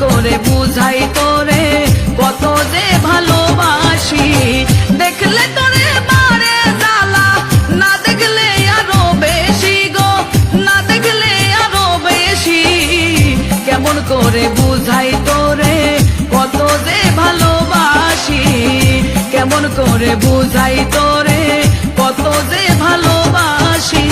করে, বুঝাই তোরে কত যে ভালোবাসি। দেখলে তোরে মারে জ্বালা, না দেখলে আরও বেশি গো, না দেখলে আরও বেশি। কেমন করে বুঝাই তোরে কত যে ভালোবাসি। কেমন করে বুঝাই তোরে কত যে ভালোবাসি।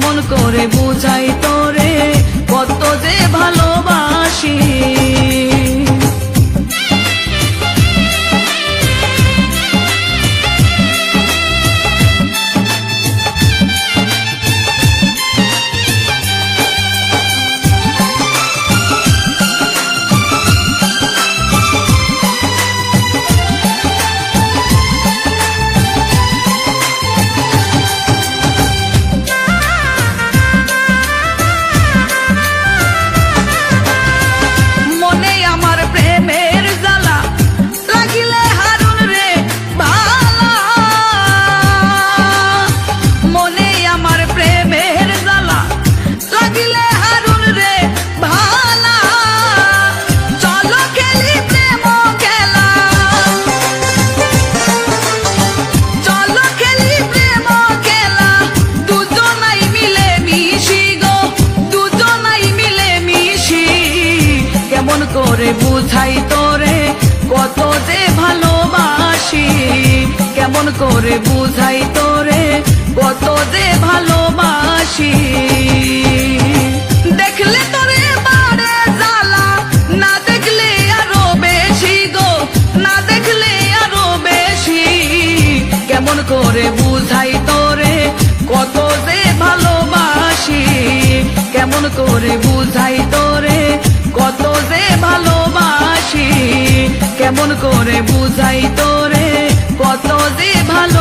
কেমন করে বুঝাই তোরে? কত যে বুঝাই তোরে, কত যে ভালোবাসি। কেমন করে বুঝাই তোরে, কত যে ভালোবাসি। দেখলে তোরে বাড়ে জ্বালা, না দেখলে আরও বেশি গো, না দেখলে আরও বেশি। কেমন করে বুঝাই তোরে, কত যে ভালোবাসি। কেমন করে বুঝাই তোরে মন করে বুঝাই তোরে কত যে ভালো